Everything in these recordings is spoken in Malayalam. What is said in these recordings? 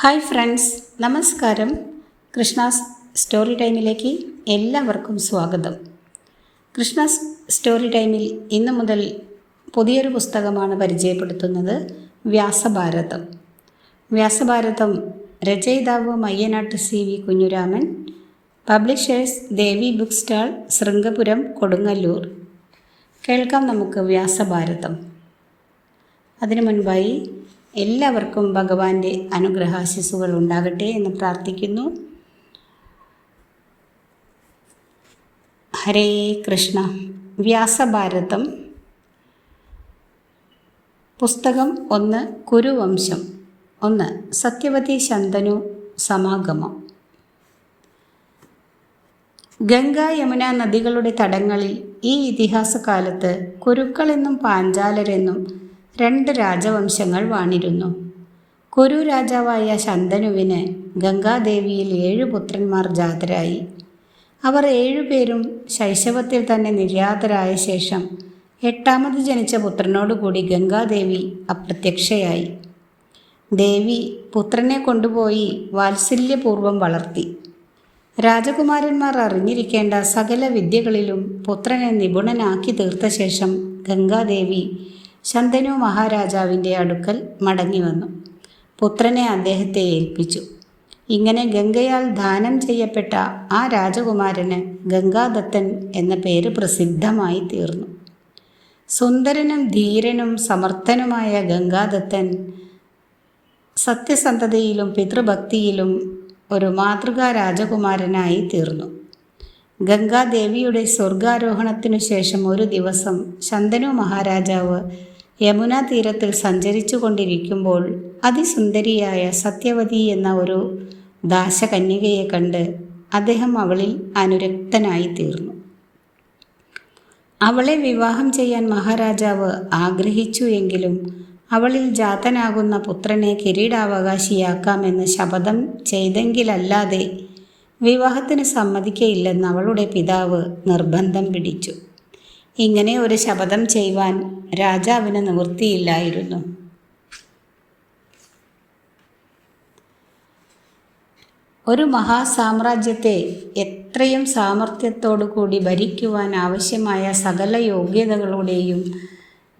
ഹായ് ഫ്രണ്ട്സ് നമസ്കാരം. കൃഷ്ണാസ് സ്റ്റോറി ടൈമിലേക്ക് എല്ലാവർക്കും സ്വാഗതം. കൃഷ്ണാസ് സ്റ്റോറി ടൈമിൽ ഇന്ന് മുതൽ പുതിയൊരു പുസ്തകമാണ് പരിചയപ്പെടുത്തുന്നത് വ്യാസഭാരതം. വ്യാസഭാരതം രചയിതാവ് മയ്യനാട്ട് C V Kunjuraman publishers Devi book stall Sringapuram Kodungallur. കേൾക്കാം നമുക്ക് വ്യാസഭാരതം. അതിനു മുൻപായി എല്ലാവർക്കും ഭഗവാന്റെ അനുഗ്രഹാശിസുകൾ ഉണ്ടാകട്ടെ എന്ന് പ്രാർത്ഥിക്കുന്നു. ഹരേ കൃഷ്ണ. വ്യാസഭാരതം. പുസ്തകം ഒന്ന് കുരുവംശം ഒന്ന് സത്യവതി ശന്തനു സമാഗമം. ഗംഗ യമുന നദികളുടെ തടങ്ങളിൽ ഈ ഇതിഹാസകാലത്ത് കുരുക്കളെന്നും പാഞ്ചാലരെന്നും രണ്ട് രാജവംശങ്ങൾ വാണിരുന്നു. കുരു രാജാവായ ശന്തനുവിന് ഗംഗാദേവിയിൽ ഏഴു പുത്രന്മാർ ജാതരായി. അവർ ഏഴുപേരും ശൈശവത്തിൽ തന്നെ നിര്യാതരായ ശേഷം എട്ടാമത് ജനിച്ച പുത്രനോടുകൂടി ഗംഗാദേവി അപ്രത്യക്ഷയായി. ദേവി പുത്രനെ കൊണ്ടുപോയി വാത്സല്യപൂർവം വളർത്തി. രാജകുമാരന്മാർ അറിഞ്ഞിരിക്കേണ്ട സകല വിദ്യകളിലും പുത്രനെ നിപുണനാക്കി തീർത്ത ശേഷം ഗംഗാദേവി ശന്തനു മഹാരാജാവിന്റെ അടുക്കൽ മടങ്ങി വന്നു. പുത്രനെ അദ്ദേഹത്തെ ഏൽപ്പിച്ചു. ഇങ്ങനെ ഗംഗയാൽ ദാനം ചെയ്യപ്പെട്ട ആ രാജകുമാരന് ഗംഗാദത്തൻ എന്ന പേര് പ്രസിദ്ധമായി തീർന്നു. സുന്ദരനും ധീരനും സമർത്ഥനുമായ ഗംഗാദത്തൻ സത്യസന്ധതയിലും പിതൃഭക്തിയിലും ഒരു മാതൃകാ രാജകുമാരനായി തീർന്നു. ഗംഗാദേവിയുടെ സ്വർഗാരോഹണത്തിനു ശേഷം ഒരു ദിവസം ശന്തനു മഹാരാജാവ് യമുനാ തീരത്തിൽ സഞ്ചരിച്ചു കൊണ്ടിരിക്കുമ്പോൾ അതിസുന്ദരിയായ സത്യവതി എന്ന ഒരു ദാശകന്യകയെ കണ്ട് അദ്ദേഹം അവളിൽ അനുരക്തനായി തീർന്നു അവളെ വിവാഹം ചെയ്യാൻ മഹാരാജാവ് ആഗ്രഹിച്ചു എങ്കിലും അവളിൽ ജാതനാകുന്ന പുത്രനെ കിരീടാവകാശിയാക്കാമെന്ന് ശപഥം ചെയ്തെങ്കിലല്ലാതെ വിവാഹത്തിന് സമ്മതിക്കയില്ലെന്ന് അവളുടെ പിതാവ് നിർബന്ധം പിടിച്ചു. ഇങ്ങനെ ഒരു ശപഥം ചെയ്യുവാൻ രാജാവിന് നിവൃത്തിയില്ലായിരുന്നു. ഒരു മഹാസാമ്രാജ്യത്തെ എത്രയും സാമർഥ്യത്തോടു കൂടി ഭരിക്കുവാൻ ആവശ്യമായ സകല യോഗ്യതകളുടെയും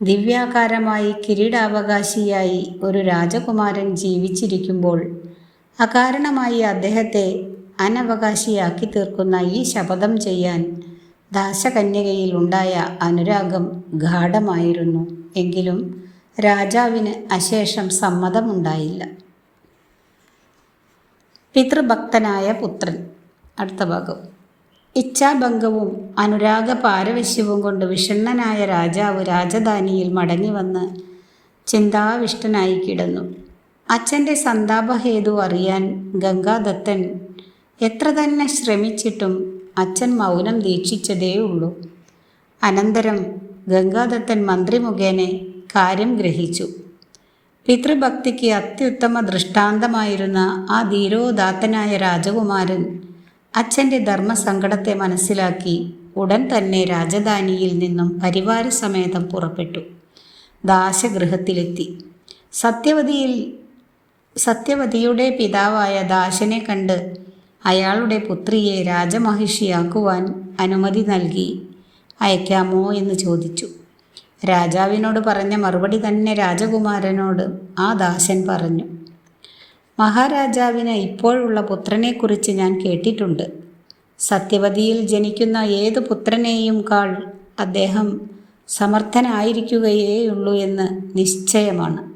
ദിവ്യാകാരമായി കിരീടാവകാശിയായി ഒരു രാജകുമാരൻ ജീവിച്ചിരിക്കുമ്പോൾ അകാരണമായി അദ്ദേഹത്തെ അനവകാശിയാക്കി തീർക്കുന്ന ഈ ശപഥം ചെയ്യാൻ ദാശകന്യകയിൽ ഉണ്ടായ അനുരാഗം ഗാഠമായിരുന്നു. എങ്കിലും രാജാവിന് അശേഷം സമ്മതമുണ്ടായില്ല. പിതൃഭക്തനായ പുത്രൻ. അടുത്ത ഭാഗം. ഇച്ഛാഭംഗവും അനുരാഗ പാരവശ്യവും കൊണ്ട് വിഷണ്ണനായ രാജാവ് രാജധാനിയിൽ മടങ്ങിവന്ന് ചിന്താവിഷ്ടനായി കിടന്നു. അച്ഛന്റെ സന്താപഹേതു അറിയാൻ ഗംഗാദത്തൻ എത്ര തന്നെ ശ്രമിച്ചിട്ടും അച്ഛൻ മൗനം ദീക്ഷിച്ചതേ ഉള്ളൂ. അനന്തരം ഗംഗാദത്തൻ മന്ത്രി മുഖേന കാര്യം ഗ്രഹിച്ചു. പിതൃഭക്തിക്ക് അത്യുത്തമ ദൃഷ്ടാന്തമായിരുന്ന ആ ധീരോദാത്തനായ രാജകുമാരൻ അച്ഛന്റെ ധർമ്മസങ്കടത്തെ മനസ്സിലാക്കി ഉടൻ തന്നെ രാജധാനിയിൽ നിന്നും പരിവാരസമേതം പുറപ്പെട്ടു. ദാശഗൃഹത്തിലെത്തി. സത്യവതിയിൽ സത്യവതിയുടെ പിതാവായ ദാശനെ കണ്ട് അയാളുടെ പുത്രിയെ രാജമഹിഷിയാക്കുവാൻ അനുമതി നൽകി. അയക്കാമോ എന്ന് ചോദിച്ചു. രാജാവിനോട് പറഞ്ഞ മറുപടി തന്നെ രാജകുമാരനോട് ആ ദാസൻ പറഞ്ഞു. മഹാരാജാവിന് ഇപ്പോഴുള്ള പുത്രനെക്കുറിച്ച് ഞാൻ കേട്ടിട്ടുണ്ട്. സത്യവതിയിൽ ജനിക്കുന്ന ഏത് പുത്രനെയും കാൾ അദ്ദേഹം സമർത്ഥനായിരിക്കുകയേയുള്ളൂ എന്ന് നിശ്ചയമാണ്.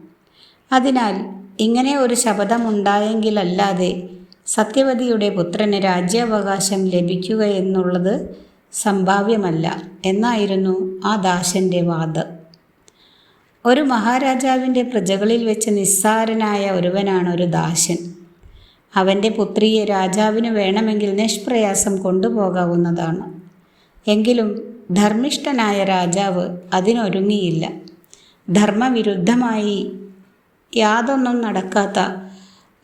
അതിനാൽ ഇങ്ങനെ ഒരു ശപഥമുണ്ടായെങ്കിലല്ലാതെ സത്യവതിയുടെ പുത്രന് രാജ്യാവകാശം ലഭിക്കുക എന്നുള്ളത് സംഭാവ്യമല്ല എന്നായിരുന്നു ആ ദാശന്റെ വാദം. ഒരു മഹാരാജാവിന്റെ പ്രജകളിൽ വെച്ച് നിസ്സാരനായ ഒരുവനാണ് ഒരു ദാശൻ അവന്റെ പുത്രിയെ രാജാവിന് വേണമെങ്കിൽ നിഷ്പ്രയാസം കൊണ്ടുപോകാവുന്നതാണ്. എങ്കിലും ധർമ്മിഷ്ഠനായ രാജാവ് അതിനൊരുങ്ങിയില്ല. ധർമ്മവിരുദ്ധമായി യാതൊന്നും നടക്കാത്ത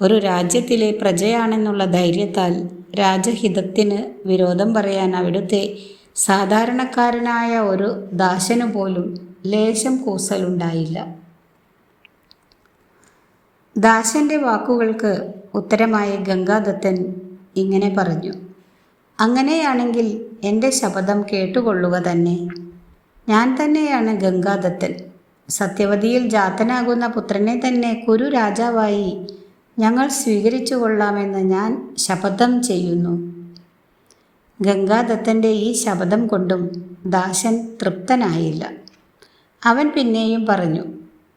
ഒരു രാജ്യത്തിലെ പ്രജയാണെന്നുള്ള ധൈര്യത്താൽ രാജഹിതത്തിന് വിരോധം പറയാൻ അവിടുത്തെ സാധാരണക്കാരനായ ഒരു ദാശനു പോലും ലേശം കൂസലുണ്ടായില്ല. ദാസന്റെ വാക്കുകൾക്ക് ഉത്തരമായി ഗംഗാദത്തൻ ഇങ്ങനെ പറഞ്ഞു അങ്ങനെയാണെങ്കിൽ എന്റെ ശപഥം കേട്ടുകൊള്ളുക തന്നെ. ഞാൻ തന്നെയാണ് ഗംഗാദത്തൻ. സത്യവതിയിൽ ജാതനാകുന്ന പുത്രനെ തന്നെ കുരു രാജാവായി ഞങ്ങൾ സ്വീകരിച്ചു കൊള്ളാമെന്ന് ഞാൻ ശപഥം ചെയ്യുന്നു. ഗംഗാദത്തന്റെ ഈ ശപഥം കൊണ്ടും ദാശൻ തൃപ്തനായില്ല. അവൻ പിന്നെയും പറഞ്ഞു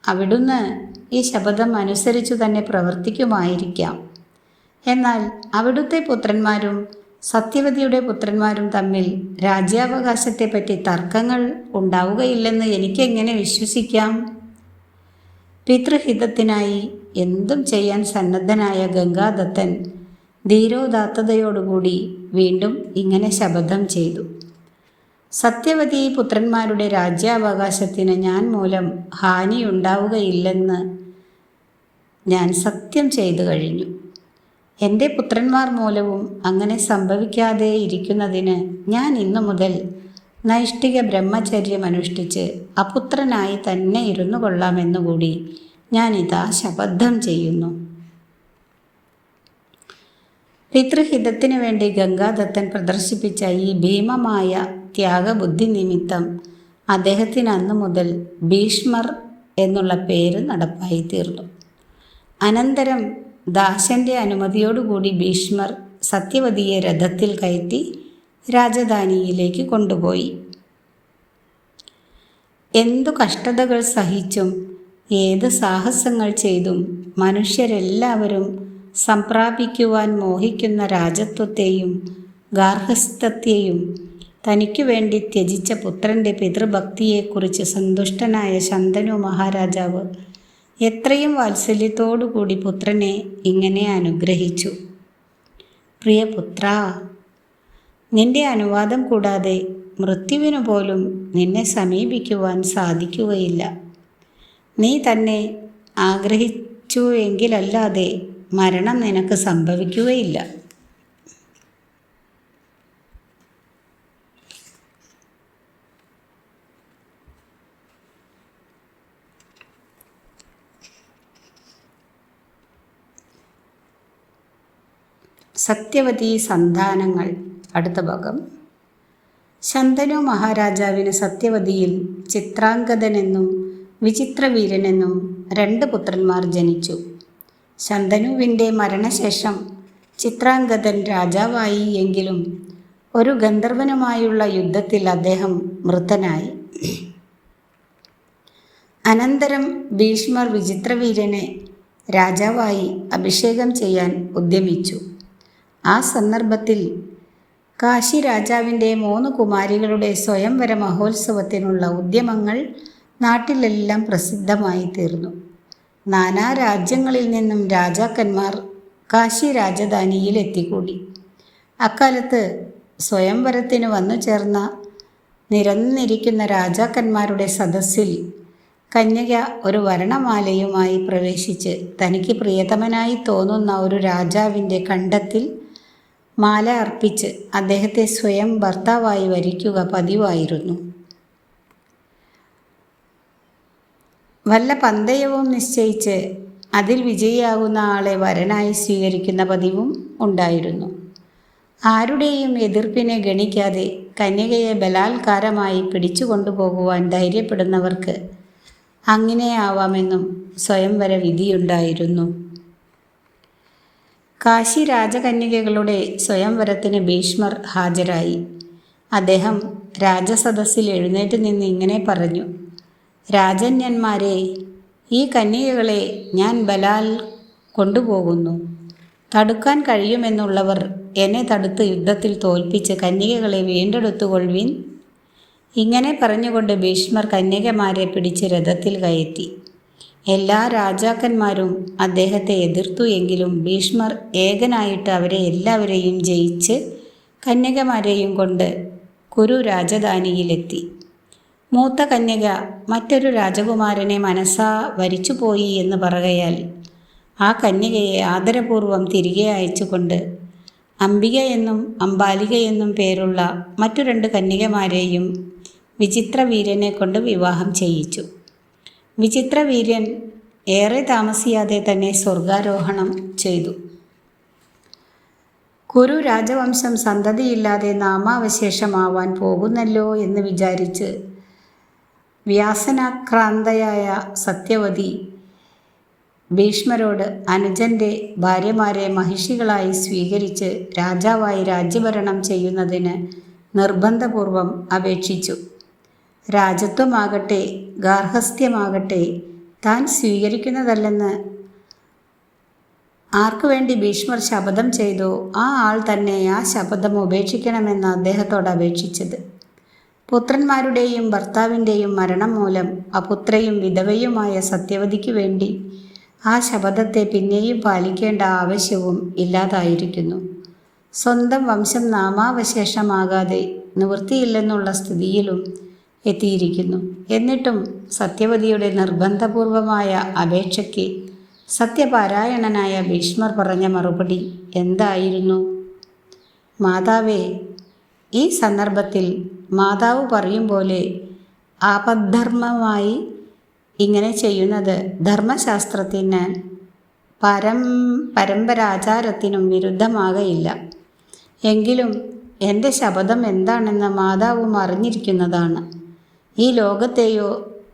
അവിടുന്ന് ഈ ശപഥം അനുസരിച്ചു തന്നെ പ്രവർത്തിക്കുമായിരിക്കാം. എന്നാൽ അവിടുത്തെ പുത്രന്മാരും സത്യവതിയുടെ പുത്രന്മാരും തമ്മിൽ രാജ്യാവകാശത്തെപ്പറ്റി തർക്കങ്ങൾ ഉണ്ടാവുകയില്ലെന്ന് എനിക്കെങ്ങനെ വിശ്വസിക്കാം? പിതൃഹിതത്തിനായി എന്തും ചെയ്യാൻ സന്നദ്ധനായ ഗംഗാദത്തൻ ധീരോദാത്തതയോടുകൂടി വീണ്ടും ഇങ്ങനെ ശപഥം ചെയ്തു. സത്യവതി പുത്രന്മാരുടെ രാജ്യാവകാശത്തിന് ഞാൻ മൂലം ഹാനിയുണ്ടാവുകയില്ലെന്ന് ഞാൻ സത്യം ചെയ്തു കഴിഞ്ഞു. എന്റെ പുത്രന്മാർ മൂലവും അങ്ങനെ സംഭവിക്കാതെ ഇരിക്കുന്നതിന് ഞാൻ ഇന്നു മുതൽ നൈഷ്ഠിക ബ്രഹ്മചര്യം അനുഷ്ഠിച്ച് അപുത്രനായി തന്നെ ഇരുന്നു കൊള്ളാമെന്നുകൂടി ഞാനിതാ ശപഥം ചെയ്യുന്നു. പിതൃഹിതത്തിനു വേണ്ടി ഗംഗാദത്തൻ പ്രദർശിപ്പിച്ച ഈ ഭീമമായ ത്യാഗബുദ്ധി നിമിത്തം അദ്ദേഹത്തിന് അന്നു മുതൽ ഭീഷ്മർ എന്നുള്ള പേര് നടപ്പായി തീർന്നു അനന്തരം ദാസന്റെ അനുമതിയോടുകൂടി ഭീഷ്മർ സത്യവതിയെ രഥത്തിൽ കയറ്റി രാജധാനിയിലേക്ക് കൊണ്ടുപോയി. എന്തു കഷ്ടതകൾ സഹിച്ചും ഏത് സാഹസങ്ങൾ ചെയ്തും മനുഷ്യരെല്ലാവരും സംപ്രാപിക്കുവാൻ മോഹിക്കുന്ന രാജത്വത്തെയും ഗാർഹസ്ഥത്തെയും തനിക്കു വേണ്ടി ത്യജിച്ച പുത്രന്റെ പിതൃഭക്തിയെക്കുറിച്ച് സന്തുഷ്ടനായ ശന്തനു മഹാരാജാവ് എത്രയും വാത്സല്യത്തോടുകൂടി പുത്രനെ ഇങ്ങനെ അനുഗ്രഹിച്ചു. പ്രിയപുത്ര നിന്റെ അനുവാദം കൂടാതെ മൃത്യുവിനു പോലും നിന്നെ സമീപിക്കുവാൻ സാധിക്കുകയില്ല. നീ തന്നെ ആഗ്രഹിച്ചു എങ്കിലല്ലാതെ മരണം നിനക്ക് സംഭവിക്കുകയില്ല. സത്യവതി സന്താനങ്ങൾ. അടുത്ത ഭാഗം. ശന്തനു മഹാരാജാവിന് സത്യവതിയിൽ ചിത്രാംഗതനെന്നും വിചിത്രവീരനെന്നും രണ്ട് പുത്രന്മാർ ജനിച്ചു. ശന്തനുവിന്റെ മരണശേഷം ചിത്രാംഗതൻ രാജാവായി എങ്കിലും ഒരു ഗന്ധർവനുമായുള്ള യുദ്ധത്തിൽ അദ്ദേഹം മൃതനായി. അനന്തരം ഭീഷ്മർ വിചിത്രവീരനെ രാജാവായി അഭിഷേകം ചെയ്യാൻ ഉദ്യമിച്ചു. ആ സന്ദർഭത്തിൽ കാശി രാജാവിന്റെ മൂന്ന് കുമാരികളുടെ സ്വയംവര മഹോത്സവത്തിനുള്ള ഉദ്യമങ്ങൾ നാട്ടിലെല്ലാം പ്രസിദ്ധമായി തീർന്നു നാനാ രാജ്യങ്ങളിൽ നിന്നും രാജാക്കന്മാർ കാശി രാജധാനിയിൽ എത്തിക്കൂടി അക്കാലത്ത് സ്വയംവരത്തിന് വന്നു ചേർന്ന നിരന്നിരിക്കുന്ന രാജാക്കന്മാരുടെ സദസ്സിൽ കന്യക ഒരു വരണമാലയുമായി പ്രവേശിച്ച് തനിക്ക് പ്രിയതമനായി തോന്നുന്ന ഒരു രാജാവിന്റെ കണ്ടത്തിൽ മാല അർപ്പിച്ച് അദ്ദേഹത്തെ സ്വയം ഭർത്താവായി വരിക്കുക പതിവായിരുന്നു. വല്ല പന്തയവും നിശ്ചയിച്ച് അതിൽ വിജയിയാകുന്ന ആളെ വരനായി സ്വീകരിക്കുന്ന പതിവും ഉണ്ടായിരുന്നു. ആരുടെയും എതിർപ്പിനെ ഗണിക്കാതെ കന്യകയെ ബലാത്കാരമായി പിടിച്ചു കൊണ്ടുപോകുവാൻ ധൈര്യപ്പെടുന്നവർക്ക് അങ്ങനെയാവാമെന്നും സ്വയംവര വിധിയുണ്ടായിരുന്നു. കാശി രാജകന്യകകളുടെ സ്വയംവരത്തിന് ഭീഷ്മർ ഹാജരായി. അദ്ദേഹം രാജസദസ്സിൽ എഴുന്നേറ്റ് നിന്ന് ഇങ്ങനെ പറഞ്ഞു രാജന്യന്മാരെ ഈ കന്യകകളെ ഞാൻ ബലാൽ കൊണ്ടുപോകുന്നു. തടുക്കാൻ കഴിയുമെന്നുള്ളവർ എന്നെ തടുത്ത് യുദ്ധത്തിൽ തോൽപ്പിച്ച് കന്യകകളെ വീണ്ടെടുത്തുകൊള്ളുവിൻ. ഇങ്ങനെ പറഞ്ഞുകൊണ്ട് ഭീഷ്മർ കന്യകമാരെ പിടിച്ച് രഥത്തിൽ കയറ്റി. എല്ലാ രാജാക്കന്മാരും അദ്ദേഹത്തെ എതിർത്തു എങ്കിലും ഭീഷ്മർ ഏകനായിട്ട് അവരെ എല്ലാവരെയും ജയിച്ച് കന്യകമാരെയും കൊണ്ട് കുരു രാജധാനിയിലെത്തി. മൂത്ത കന്യക മറ്റൊരു രാജകുമാരനെ മനസ്സാ വരിച്ചുപോയി എന്ന് പറയാൽ ആ കന്യകയെ ആദരപൂർവം തിരികെ അയച്ചുകൊണ്ട് അംബിക എന്നും അംബാലിക എന്നും പേരുള്ള മറ്റു രണ്ട് കന്യകമാരെയും വിചിത്രവീര്യനെ കൊണ്ട് വിവാഹം ചെയ്യിച്ചു. വിചിത്രവീര്യൻ ഏറെ താമസിയാതെ തന്നെ സ്വർഗാരോഹണം ചെയ്തു. കുരു രാജവംശം സന്തതിയില്ലാതെ നാമാവശേഷമാവാൻ പോകുന്നല്ലോ എന്ന് വിചാരിച്ച് വ്യാസനാക്രാന്തയായ സത്യവതി ഭീഷ്മരോട് അനുജന്റെ ഭാര്യമാരെ മഹിഷികളായി സ്വീകരിച്ച് രാജാവായി രാജ്യഭരണം ചെയ്യുന്നതിന് നിർബന്ധപൂർവം അപേക്ഷിച്ചു. രാജത്വമാകട്ടെ ഗാർഹസ്ഥ്യമാകട്ടെ താൻ സ്വീകരിക്കുന്നതല്ലെന്ന് ആർക്കു വേണ്ടി ഭീഷ്മർ ശപഥം ചെയ്തോ ആ ആൾ തന്നെ ആ ശപഥം ഉപേക്ഷിക്കണമെന്ന് അദ്ദേഹത്തോട് അപേക്ഷിച്ചത്. പുത്രന്മാരുടെയും ഭർത്താവിന്റെയും മരണം മൂലം അപുത്രയും വിധവയുമായ സത്യവതിക്ക് വേണ്ടി ആ ശപഥത്തെ പിന്നെയും പാലിക്കേണ്ട ആവശ്യവും ഇല്ലാതായിരിക്കുന്നു. സ്വന്തം വംശം നാമാവശേഷമാകാതെ നിവൃത്തിയില്ലെന്നുള്ള സ്ഥിതിയിലും എത്തിയിരിക്കുന്നു. എന്നിട്ടും സത്യവതിയുടെ നിർബന്ധപൂർവമായ അപേക്ഷയ്ക്ക് സത്യപാരായണനായ ഭീഷ്മർ പറഞ്ഞ മറുപടി എന്തായിരുന്നു? മാതാവേ ഈ സന്ദർഭത്തിൽ മാതാവ് പറയും പോലെ ആപദ്ധർമ്മമായി ഇങ്ങനെ ചെയ്യുന്നത് ധർമ്മശാസ്ത്രത്തിന് പരം പരമ്പരാചാരത്തിനും വിരുദ്ധമാകയില്ല. എങ്കിലും എന്റെ ശബദം എന്താണെന്ന് മാതാവും അറിഞ്ഞിരിക്കുന്നതാണ്. ഈ ലോകത്തെയോ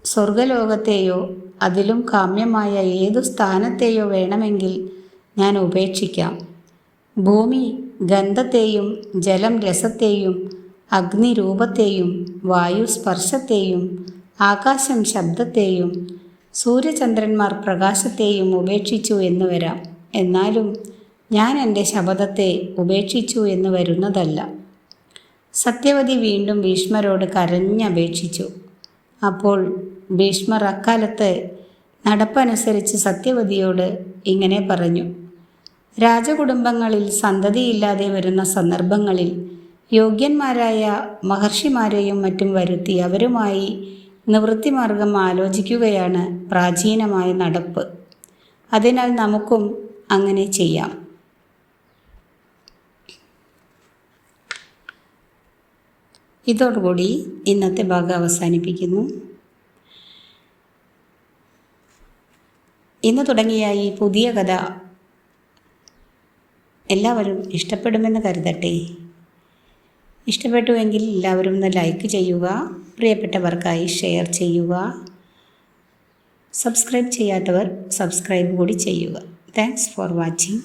സ്വർഗലോകത്തെയോ അതിലും കാമ്യമായ ഏതു സ്ഥാനത്തെയോ വേണമെങ്കിൽ ഞാൻ ഉപേക്ഷിക്കാം. ഭൂമി ഗന്ധത്തെയും ജലം രസത്തെയും അഗ്നി രൂപത്തെയും വായു സ്പർശത്തെയും ആകാശം ശബ്ദത്തെയും സൂര്യചന്ദ്രന്മാർ പ്രകാശത്തെയും ഉപേക്ഷിച്ചു എന്ന് വരാം. എന്നാലും ഞാൻ എന്റെ ശബ്ദത്തെ ഉപേക്ഷിച്ചു എന്ന് വരുന്നതല്ല. സത്യവതി വീണ്ടും ഭീഷ്മരോട് കരഞ്ഞപേക്ഷിച്ചു. അപ്പോൾ ഭീഷ്മർ അക്കാലത്ത് നടപ്പനുസരിച്ച് സത്യവതിയോട് ഇങ്ങനെ പറഞ്ഞു. രാജകുടുംബങ്ങളിൽ സന്തതിയില്ലാതെ വരുന്ന സന്ദർഭങ്ങളിൽ യോഗ്യന്മാരായ മഹർഷിമാരെയും മറ്റും വരുത്തി അവരുമായി നിവൃത്തിമാർഗം ആലോചിക്കുകയാണ് പ്രാചീനമായ നടപ്പ്. അതിനാൽ നമുക്കും അങ്ങനെ ചെയ്യാം. ഇതോടുകൂടി ഇന്നത്തെ ഭാഗം അവസാനിപ്പിക്കുന്നു. ഇന്ന് തുടങ്ങിയ ഈ പുതിയ കഥ എല്ലാവരും ഇഷ്ടപ്പെടുമെന്ന് കരുതട്ടെ. ഇഷ്ടപ്പെട്ടുവെങ്കിൽ എല്ലാവരും ഒന്ന് ലൈക്ക് ചെയ്യുക പ്രിയപ്പെട്ടവർക്കായി ഷെയർ ചെയ്യുക. സബ്സ്ക്രൈബ് ചെയ്യാത്തവർ സബ്സ്ക്രൈബ് കൂടി ചെയ്യുക. Thanks for watching